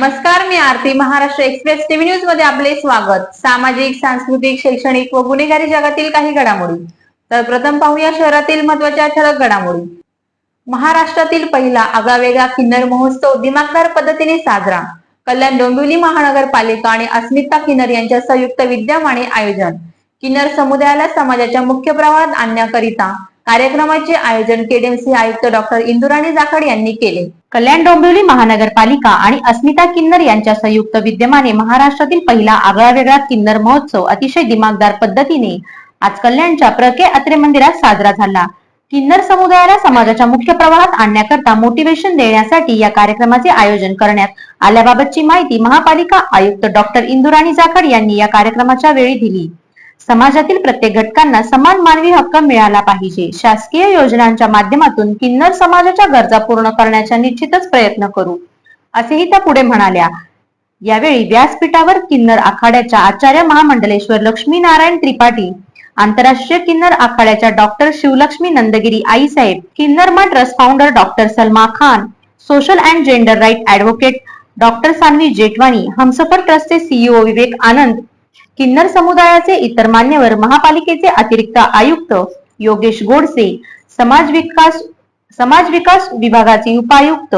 नमस्कार मी Aarti Maharashtra express TV न्यूजमध्ये आपले स्वागत. सामाजिक सांस्कृतिक शैक्षणिक व गुन्हेगारी जगातील काही घडामोडी. तर प्रथम पाहूया शहरातील महत्त्वाच्या ठळक घडामोडी. महाराष्ट्रातील पहिला आगळावेगळा किन्नर महोत्सव दिमागदार पद्धतीने साजरा. कल्याण डोंबिवली महानगरपालिका आणि अस्मिता किन्नर यांच्या संयुक्त विद्यमाने आयोजन. किन्नर समुदायाला समाजाच्या मुख्य प्रवाहात आणण्याकरिता कार्यक्रमाचे आयोजन केडीएमसी आयुक्त डॉक्टर इंदुराणी जाखड यांनी केले. कल्याण डोंबिवली महानगरपालिका आणि अस्मिता किन्नर यांच्या संयुक्त विद्यमाने महाराष्ट्रातील पहिला आगळावेगळा किन्नर महोत्सव अतिशय दिमागदार पद्धतीने आज कल्याणच्या प्रके अत्रे मंदिरात साजरा झाला. किन्नर समुदायाला समाजाच्या मुख्य प्रवाहात आणण्याकरता मोटिवेशन देण्यासाठी या कार्यक्रमाचे आयोजन करण्यात आल्याबाबतची माहिती महापालिका आयुक्त डॉक्टर इंदुराणी जाखड यांनी या कार्यक्रमाच्या वेळी दिली. समाजातील प्रत्येक घटकांना समान मानवी हक्क मिळाला पाहिजे. शासकीय योजनांच्या माध्यमातून किन्नर समाजाच्या गरजा पूर्ण करण्याचा निश्चितच प्रयत्न करू. असेही त्या पुढे म्हणाल्या. यावेळी व्यासपीठावर किन्नर आखाड्याच्या आचार्य महामंडलेश्वर लक्ष्मी नारायण त्रिपाठी आंतरराष्ट्रीय किन्नर आखाड्याच्या डॉक्टर शिवलक्ष्मी नंदगिरी आईसाहेब Kinnarma trust founder doctor Salma Khan social and gender right advocate doctor Sanvi Jetwani Humsafar ट्रस्टचे सीईओ विवेक आनंद किन्नर समुदायाचे इतर मान्यवर महापालिकेचे अतिरिक्त आयुक्त योगेश गोडसे समाज विकास समाज विकास विभागाचे उपायुक्त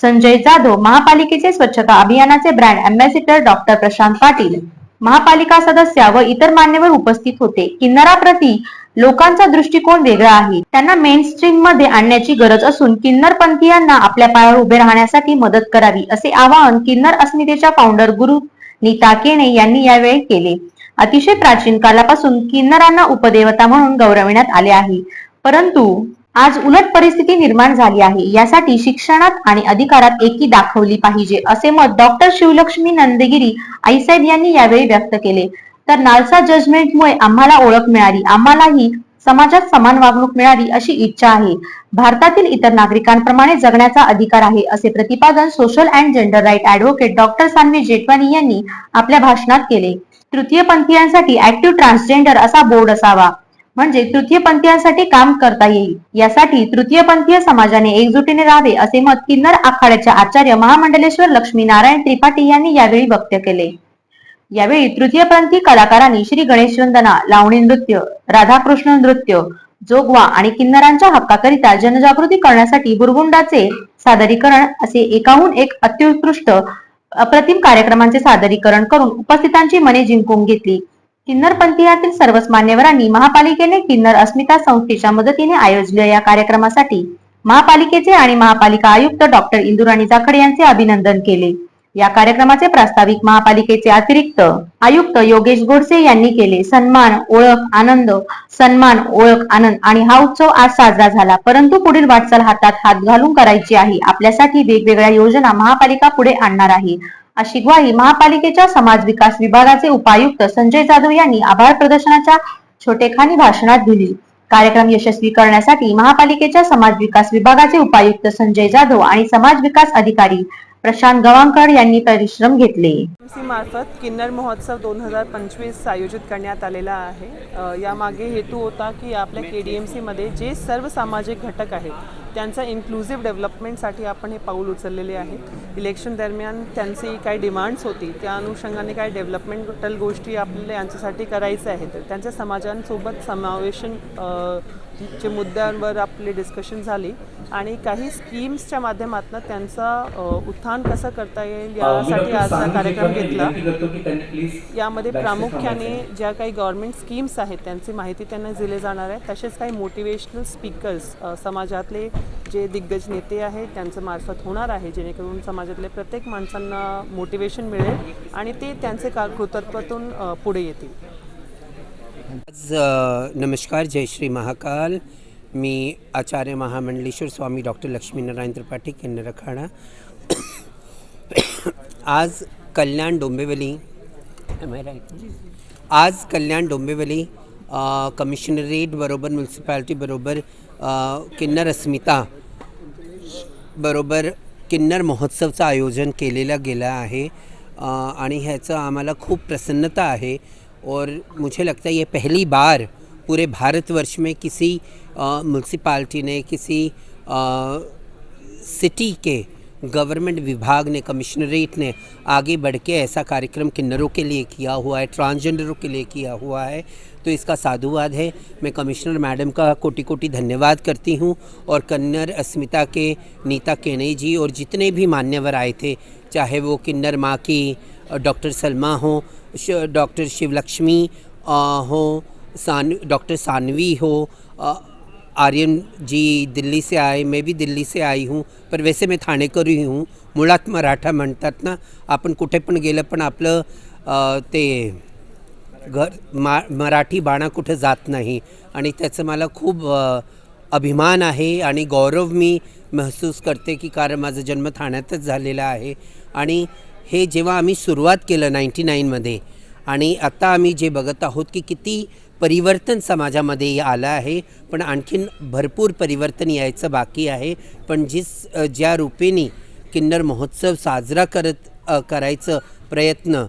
संजय जाधव महापालिकेचे स्वच्छता अभियानाचे brand ambassador doctor Prashant Patil महापालिका सदस्य व इतर मान्यवर उपस्थित होते. किन्नराप्रती लोकांचा दृष्टिकोन वेगळा आहे. त्यांना मेन स्ट्रीममध्ये आणण्याची गरज असून किन्नर पंथीयांना आपल्या पायावर उभे राहण्यासाठी मदत करावी असे आवाहन किन्नर अस्मितेच्या फाउंडर गुरु नीता केणे यांनी यावेळी केले. अतिशय प्राचीन कालापासून किन्नरांना उपदेवता म्हणून गौरविण्यात आले आहे. परंतु आज उलट परिस्थिती निर्माण झाली आहे. यासाठी शिक्षणात आणि अधिकारात एकी दाखवली पाहिजे असे मत डॉक्टर शिवलक्ष्मी नंदगिरी आईसाहेब यांनी यावेळी व्यक्त केले. तर नालसा जजमेंटमुळे आम्हाला ओळख मिळाली. आम्हालाही समाजात समान वागणूक मिळावी अशी इच्छा आहे. भारतातील इतर नागरिकांप्रमाणे जगण्याचा अधिकार आहे असे प्रतिपादन social and gender right advocate doctor Sanvi Jethwani यांनी आपल्या भाषणात केले. तृतीयपंथीयांसाठी ऍक्टिव्ह ट्रान्सजेंडर असा बोर्ड असावा. म्हणजे तृतीयपंथीयांसाठी काम करता येईल. यासाठी तृतीयपंथीय समाजाने एकजुटीने राहावे असे मत किन्नर आखाड्याचे आचार्य महामंडलेश्वर लक्ष्मी नारायण त्रिपाठी यांनी यावेळी व्यक्त केले. यावेळी तृतीयपंथी कलाकारांनी श्री गणेश वंदना लावणी नृत्य राधाकृष्ण नृत्य जोगवा आणि किन्नरांच्या हक्काकरिता जनजागृती करण्यासाठी बुरगुंडाचे सादरीकरण असे एकाहून एक अत्युत्कृष्ट अप्रतिम कार्यक्रमांचे सादरीकरण करून उपस्थितांची मने जिंकून घेतली. किन्नर पंथीयातील सर्वच मान्यवरांनी महापालिकेने किन्नर अस्मिता संस्थेच्या मदतीने आयोजलेल्या या कार्यक्रमासाठी महापालिकेचे आणि महापालिका आयुक्त डॉक्टर इंदुराणी जाखड यांचे अभिनंदन केले. या कार्यक्रमाचे प्रास्ताविक महापालिकेचे अतिरिक्त आयुक्त योगेश गोडसे यांनी केले. सन्मान ओळख आनंद सन्मान ओळख आनंद आणि हा उत्सव आज साजरा झाला. परंतु पुढील वाटचाल हातात हात घालून करायची आहे. आपल्यासाठी वेगवेगळ्या योजना महापालिका पुढे आणणार आहे. अशी ग्वाही महापालिकेच्या समाज विकास विभागाचे उपायुक्त संजय जाधव यांनी आभार प्रदर्शनाच्या छोटेखानी भाषणात दिली. कार्यक्रम यशस्वी करण्यासाठी महापालिकेच्या समाज विकास विभागाचे उपायुक्त संजय जाधव आणि समाज विकास अधिकारी प्रशांत गवांकर यांनी परिश्रम घेतले. मार्फत किन्नर महोत्सव दोन हजार पंचवीस आयोजित करण्यात आलेला आहे. यामागे हेतू होता की आपल्या के डी एम सीमध्ये जे सर्व सामाजिक घटक आहेत त्यांचा इन्क्लुझिव्ह डेव्हलपमेंटसाठी आपण हे पाऊल उचललेले आहे. इलेक्शन दरम्यान त्यांची काही डिमांड्स होती. त्या अनुषंगाने काही डेव्हलपमेंटल गोष्टी आपल्याला यांच्यासाठी करायच्या आहेत. त्यांच्या समाजांसोबत समावेशन चे मुद्द्यांवर आपली डिस्कशन झाली. आणि काही स्कीम्सच्या माध्यमातून त्यांचा उत्थान कसं करता येईल यासाठी आज हा कार्यक्रम घेतला. यामध्ये प्रामुख्याने ज्या काही गव्हर्नमेंट स्कीम्स आहेत त्यांची माहिती त्यांना दिली जाणार आहे. तसेच काही मोटिवेशनल स्पीकर्स समाजातले जे दिग्गज नेते आहेत त्यांचं मार्फत होणार आहे जेणेकरून समाजातल्या प्रत्येक माणसांना मोटिवेशन मिळेल आणि ते त्यांचे का कृतत्वातून पुढे येतील. आज नमस्कार जय श्री महाकाल. मी आचार्य महामंडलेश्वर स्वामी डॉक्टर लक्ष्मीनारायण त्रिपाठी किन्नर अखाडा आज कल्याण डोंबिवली आज कल्याण डोंबिवली अ, कमिशनरेट बरोबर म्युन्सिपॅलिटी बरोबर किन्नर अस्मिता बरोबर किन्नर महोत्सवचं आयोजन केलेलं गेलं आहे. आणि ह्याचं आम्हाला खूप प्रसन्नता है और मुझे लगता है ये पहली बार पूरे भारतवर्ष में किसी म्यूनसिपाल्टी ने किसी सिटी के गवर्नमेंट विभाग ने, कमिश्नरेट ने आगे बढ़ के ऐसा कार्यक्रम किन्नरों के लिए किया हुआ है, ट्रांसजेंडरों के लिए किया हुआ है। तो इसका साधुवाद है। मैं कमिश्नर मैडम का कोटि कोटि धन्यवाद करती हूँ और कन्नर अस्मिता के, नीता केनई जी और जितने भी मान्यवर आए थे, चाहे वो किन्नर माँ की डॉक्टर सलमा हो डॉक्टर शिवलक्ष्मी हो, सान, डॉक्टर सानवी हो आर्यन जी दिल्ली से आए मैं भी दिल्ली से आई हूँ पर वैसे मैं ठाणेकरी हूँ मुळात मराठा म्हणतात ना आपण कुठे पण गेलं पण आपलं ते घर मा मराठी बाणा कुठं जात नाही. आणि त्याचं मला खूप अभिमान आहे आणि गौरव मी महसूस करते की कारण माझा जन्म ठाण्यातच झालेला आहे. आणि हे जेव्हा आम्ही सुरुवात केलं नाईंटी नाईनमध्ये आणि आता आम्ही जे बघत आहोत की किती परिवर्तन समाजामध्ये आलं आहे. पण आणखीन भरपूर परिवर्तन यायचं बाकी आहे. पण जिस ज्या रूपेने किन्नर महोत्सव साजरा करत करायचं प्रयत्न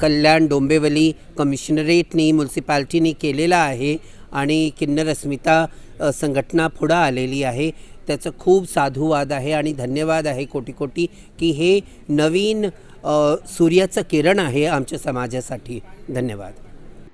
कल्याण डोंबिवली कमिशनरेटनी म्युन्सिपॅलिटीने केलेला आहे आणि किन्नर अस्मिता संघटना पुढं आलेली आहे. त्याचं खूप साधुवाद आहे आणि धन्यवाद आहे कोटी कोटी की हे नवीन सूर्याचं किरण आहे आमच्या समाजासाठी. धन्यवाद.